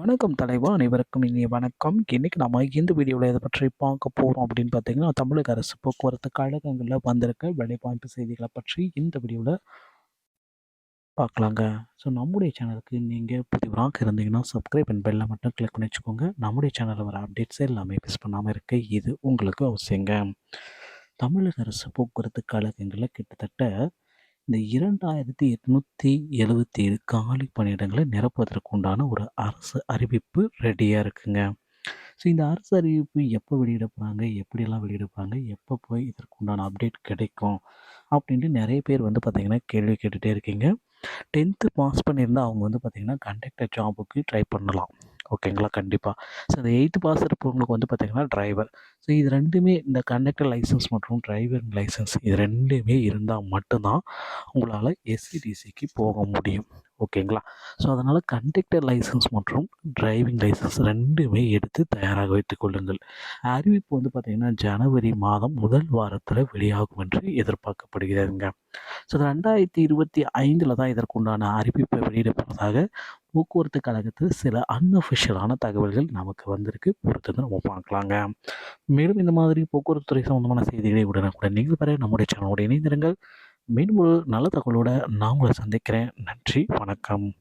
வணக்கம் தலைவா அனைவருக்கும் இனிய வணக்கம். இன்றைக்கி நம்ம இந்த வீடியோவில் இதை பற்றி பார்க்க போகிறோம் அப்படின்னு பார்த்தீங்கன்னா தமிழக அரசு போக்குவரத்து கழகங்களில் வந்திருக்க வேலைவாய்ப்பு செய்திகளை பற்றி இந்த வீடியோவில் பார்க்கலாங்க. ஸோ நம்முடைய சேனலுக்கு நீங்கள் புதிவராக இருந்தீங்கன்னா சப்ஸ்கிரைப் அண்ட் பெல்லை மட்டும் கிளிக் பண்ணி வச்சுக்கோங்க. நம்முடைய சேனலில் வர அப்டேட்ஸ் எல்லாமே மிஸ் பண்ணாமல் இருக்க இது உங்களுக்கு அவசியங்க. தமிழக அரசு போக்குவரத்து கழகங்களில் கிட்டத்தட்ட இந்த இரண்டாயிரத்தி எட்நூற்றி எழுபத்தி ஏழு காலி பணியிடங்களை நிரப்புவதற்கு உண்டான ஒரு அரசு அறிவிப்பு ரெடியாக இருக்குங்க. ஸோ இந்த அரசு அறிவிப்பு எப்போ வெளியிட போகிறாங்க எப்படியெல்லாம் வெளியிட போகிறாங்க எப்போ போய் இதற்கு உண்டான அப்டேட் கிடைக்கும்? அப்படின்ட்டு நிறைய பேர் வந்து பார்த்திங்கன்னா கேள்வி கேட்டுகிட்டே இருக்கீங்க. டென்த்து பாஸ் பண்ணியிருந்தால் அவங்க வந்து பார்த்திங்கன்னா கண்டக்டர் ஜாபுக்கு ட்ரை பண்ணலாம். ஓகேங்களா? கண்டிப்பாக ஸோ இந்த எயித்து பாஸ் இருப்பவங்களுக்கு வந்து பார்த்திங்கன்னா டிரைவர் ஸோ இது ரெண்டுமே இந்த கண்டக்டர் லைசன்ஸ் மற்றும் டிரைவர் லைசன்ஸ் இது ரெண்டுமே இருந்தால் மட்டும்தான் உங்களால் எஸ்சிடிசிக்கு போக முடியும். ஓகேங்களா? ஸோ அதனால் கண்டக்டர் லைசன்ஸ் மற்றும் டிரைவிங் லைசன்ஸ் ரெண்டுமே எடுத்து தயாராக வைத்துக் கொள்ளுங்கள். அறிவிப்பு வந்து பார்த்திங்கன்னா ஜனவரி மாதம் முதல் வாரத்தில் வெளியாகும் என்று எதிர்பார்க்கப்படுகிறதுங்க. ஸோ ரெண்டாயிரத்தி இருபத்தி ஐந்தில் தான் இதற்குண்டான அறிவிப்பை வெளியிடப்படுறதாக போக்குவரத்து கழகத்தில் சில அன்அஃபிஷியலான தகவல்கள் நமக்கு வந்திருக்கு. பொறுத்து நம்ம பார்க்கலாங்க. மேலும் இந்த மாதிரி போக்குவரத்து துறை சம்பந்தமான செய்திகளை உடனுக்குடன் நீங்கள் பெற நம்முடைய சேனலோடு இணைந்திருங்கள். மீண்டும் ஒரு நல்ல தகவலோடு நான் உங்களை சந்திக்கிறேன். நன்றி. வணக்கம்.